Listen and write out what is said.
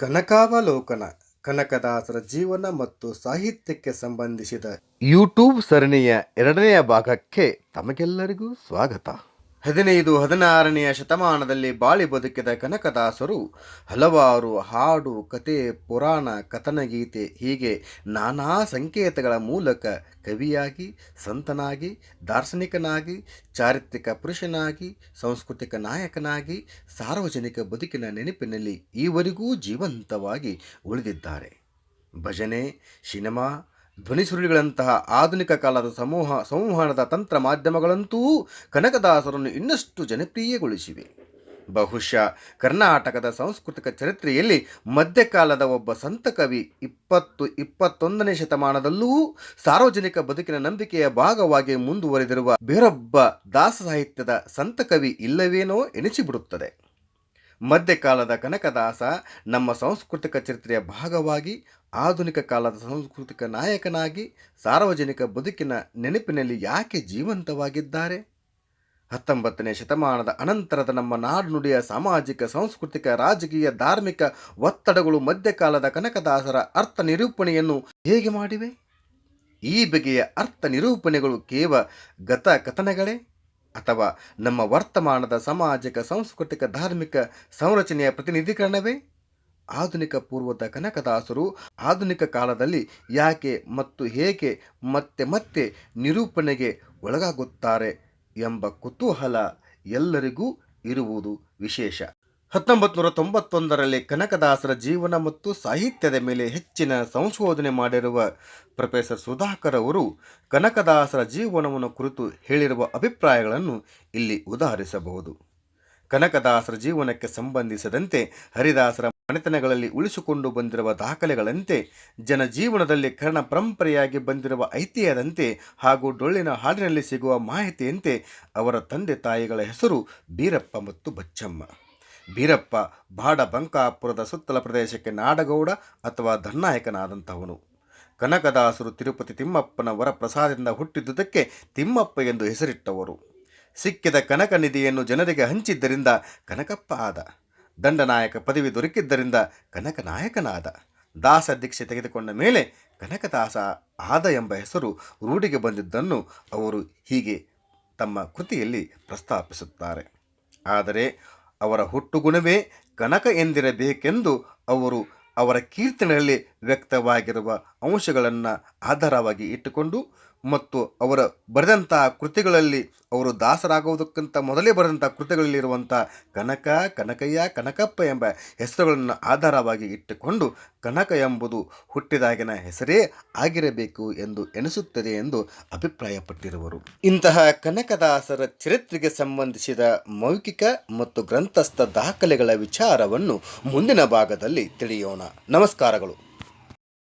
ಕನಕಾವಲೋಕನ ಕನಕದಾಸರ ಜೀವನ ಮತ್ತು ಸಾಹಿತ್ಯಕ್ಕೆ ಸಂಬಂಧಿಸಿದ ಯೂಟ್ಯೂಬ್ ಸರಣಿಯ ಎರಡನೆಯ ಭಾಗಕ್ಕೆ ತಮಗೆಲ್ಲರಿಗೂ ಸ್ವಾಗತ. ಹದಿನೈದು ಹದಿನಾರನೆಯ ಶತಮಾನದಲ್ಲಿ ಬಾಳಿ ಬದುಕಿದ ಕನಕದಾಸರು ಹಲವಾರು ಹಾಡು, ಕತೆ, ಪುರಾಣ ಕಥನಗೀತೆ ಹೀಗೆ ನಾನಾ ಸಂಕೇತಗಳ ಮೂಲಕ ಕವಿಯಾಗಿ, ಸಂತನಾಗಿ, ದಾರ್ಶನಿಕನಾಗಿ, ಚಾರಿತ್ರಿಕ ಪುರುಷನಾಗಿ, ಸಾಂಸ್ಕೃತಿಕ ನಾಯಕನಾಗಿ, ಸಾರ್ವಜನಿಕ ಬದುಕಿನ ನೆನಪಿನಲ್ಲಿ ಈವರೆಗೂ ಜೀವಂತವಾಗಿ ಉಳಿದಿದ್ದಾರೆ. ಭಜನೆ, ಸಿನಿಮಾ ಧ್ವನಿಸುರುಳಿಗಳಂತಹ ಆಧುನಿಕ ಕಾಲದ ಸಮೂಹ, ಸಂವಹನದ ತಂತ್ರ ಮಾಧ್ಯಮಗಳಂತೂ ಕನಕದಾಸರನ್ನು ಇನ್ನಷ್ಟು ಜನಪ್ರಿಯಗೊಳಿಸಿವೆ. ಬಹುಶಃ ಕರ್ನಾಟಕದ ಸಾಂಸ್ಕೃತಿಕ ಚರಿತ್ರೆಯಲ್ಲಿ ಮಧ್ಯಕಾಲದ ಒಬ್ಬ ಸಂತ ಕವಿ ಇಪ್ಪತ್ತು, ಇಪ್ಪತ್ತೊಂದನೇ ಶತಮಾನದಲ್ಲೂ ಸಾರ್ವಜನಿಕ ಬದುಕಿನ ನಂಬಿಕೆಯ ಭಾಗವಾಗಿ ಮುಂದುವರೆದಿರುವ ಬೇರೊಬ್ಬ ದಾಸ ಸಾಹಿತ್ಯದ ಸಂತ ಕವಿ ಇಲ್ಲವೇನೋ ಎನಿಸಿಬಿಡುತ್ತದೆ. ಮಧ್ಯಕಾಲದ ಕನಕದಾಸ ನಮ್ಮ ಸಾಂಸ್ಕೃತಿಕ ಚರಿತ್ರೆಯ ಭಾಗವಾಗಿ ಆಧುನಿಕ ಕಾಲದ ಸಾಂಸ್ಕೃತಿಕ ನಾಯಕನಾಗಿ ಸಾರ್ವಜನಿಕ ಬದುಕಿನ ನೆನಪಿನಲ್ಲಿ ಯಾಕೆ ಜೀವಂತವಾಗಿದ್ದಾರೆ? ಹತ್ತೊಂಬತ್ತನೇ ಶತಮಾನದ ಅನಂತರದ ನಮ್ಮ ನಾಡುನುಡಿಯ ಸಾಮಾಜಿಕ, ಸಾಂಸ್ಕೃತಿಕ, ರಾಜಕೀಯ, ಧಾರ್ಮಿಕ ಒತ್ತಡಗಳು ಮಧ್ಯಕಾಲದ ಕನಕದಾಸರ ಅರ್ಥ ನಿರೂಪಣೆಯನ್ನು ಹೇಗೆ ಮಾಡಿವೆ? ಈ ಬಗೆಯ ಅರ್ಥ ನಿರೂಪಣೆಗಳು ಕೇವಲ ಗತ ಕಥನಗಳೇ? ಅಥವಾ ನಮ್ಮ ವರ್ತಮಾನದ ಸಾಮಾಜಿಕ, ಸಾಂಸ್ಕೃತಿಕ, ಧಾರ್ಮಿಕ ಸಂರಚನೆಯ ಪ್ರತಿನಿಧೀಕರಣವೇ? ಆಧುನಿಕ ಪೂರ್ವದ ಕನಕದಾಸರು ಆಧುನಿಕ ಕಾಲದಲ್ಲಿ ಯಾಕೆ ಮತ್ತು ಹೇಗೆ ಮತ್ತೆ ಮತ್ತೆ ನಿರೂಪಣೆಗೆ ಒಳಗಾಗುತ್ತಾರೆ ಎಂಬ ಕುತೂಹಲ ಎಲ್ಲರಿಗೂ ಇರುವುದು ವಿಶೇಷ. ಹತ್ತೊಂಬತ್ತು ನೂರ ತೊಂಬತ್ತೊಂದರಲ್ಲಿ ಕನಕದಾಸರ ಜೀವನ ಮತ್ತು ಸಾಹಿತ್ಯದ ಮೇಲೆ ಹೆಚ್ಚಿನ ಸಂಶೋಧನೆ ಮಾಡಿರುವ ಪ್ರೊಫೆಸರ್ ಸುಧಾಕರ್ ಅವರು ಕನಕದಾಸರ ಜೀವನವನ್ನು ಕುರಿತು ಹೇಳಿರುವ ಅಭಿಪ್ರಾಯಗಳನ್ನು ಇಲ್ಲಿ ಉದಾಹರಿಸಬಹುದು. ಕನಕದಾಸರ ಜೀವನಕ್ಕೆ ಸಂಬಂಧಿಸಿದಂತೆ ಹರಿದಾಸರ ಮನೆತನಗಳಲ್ಲಿ ಉಳಿಸಿಕೊಂಡು ಬಂದಿರುವ ದಾಖಲೆಗಳಂತೆ, ಜನಜೀವನದಲ್ಲಿ ಕರ್ಣ ಪರಂಪರೆಯಾಗಿ ಬಂದಿರುವ ಐತಿಹ್ಯದಂತೆ ಹಾಗೂ ಡೊಳ್ಳಿನ ಹಾಡಿನಲ್ಲಿ ಸಿಗುವ ಮಾಹಿತಿಯಂತೆ ಅವರ ತಂದೆ ತಾಯಿಗಳ ಹೆಸರು ಬೀರಪ್ಪ ಮತ್ತು ಬಚ್ಚಮ್ಮ. ಬೀರಪ್ಪ ಬಾಡ ಬಂಕಾಪುರದ ಸುತ್ತಲ ಪ್ರದೇಶಕ್ಕೆ ನಾಡಗೌಡ ಅಥವಾ ಧನ್ನಾಯಕನಾದಂಥವನು. ಕನಕದಾಸರು ತಿರುಪತಿ ತಿಮ್ಮಪ್ಪನ ವರಪ್ರಸಾದದಿಂದ ಹುಟ್ಟಿದ್ದುದಕ್ಕೆ ತಿಮ್ಮಪ್ಪ ಎಂದು ಹೆಸರಿಟ್ಟವರು. ಸಿಕ್ಕಿದ ಕನಕ ನಿಧಿಯನ್ನು ಜನರಿಗೆ ಹಂಚಿದ್ದರಿಂದ ಕನಕಪ್ಪ ಆದ. ದಂಡನಾಯಕ ಪದವಿ ದೊರಕಿದ್ದರಿಂದ ಕನಕನಾಯಕನಾದ ದಾಸ ದೀಕ್ಷೆ ತೆಗೆದುಕೊಂಡ ಮೇಲೆ ಕನಕದಾಸ ಆದ ಎಂಬ ಹೆಸರು ರೂಢಿಗೆ ಬಂದಿದ್ದನ್ನು ಅವರು ಹೀಗೆ ತಮ್ಮ ಕೃತಿಯಲ್ಲಿ ಪ್ರಸ್ತಾಪಿಸುತ್ತಾರೆ. ಆದರೆ ಅವರ ಹುಟ್ಟುಗುಣವೇ ಕನಕ ಎಂದಿರಬೇಕೆಂದು ಅವರು ಅವರ ಕೀರ್ತನೆಯಲ್ಲಿ ವ್ಯಕ್ತವಾಗಿರುವ ಅಂಶಗಳನ್ನು ಆಧಾರವಾಗಿ ಇಟ್ಟುಕೊಂಡು ಮತ್ತು ಅವರ ಬರೆದಂಥ ಕೃತಿಗಳಲ್ಲಿ ಅವರು ದಾಸರಾಗುವುದಕ್ಕಿಂತ ಮೊದಲೇ ಬರೆದಂಥ ಕೃತಿಗಳಲ್ಲಿರುವಂಥ ಕನಕ, ಕನಕಯ್ಯ, ಕನಕಪ್ಪ ಎಂಬ ಹೆಸರುಗಳನ್ನು ಆಧಾರವಾಗಿ ಇಟ್ಟುಕೊಂಡು ಕನಕ ಎಂಬುದು ಹುಟ್ಟಿದಾಗಿನ ಹೆಸರೇ ಆಗಿರಬೇಕು ಎಂದು ಎನಿಸುತ್ತದೆ ಎಂದು ಅಭಿಪ್ರಾಯಪಟ್ಟಿರುವರು. ಇಂತಹ ಕನಕದಾಸರ ಚರಿತ್ರೆಗೆ ಸಂಬಂಧಿಸಿದ ಮೌಖಿಕ ಮತ್ತು ಗ್ರಂಥಸ್ಥ ದಾಖಲೆಗಳ ವಿಚಾರವನ್ನು ಮುಂದಿನ ಭಾಗದಲ್ಲಿ ತಿಳಿಯೋಣ. ನಮಸ್ಕಾರಗಳು.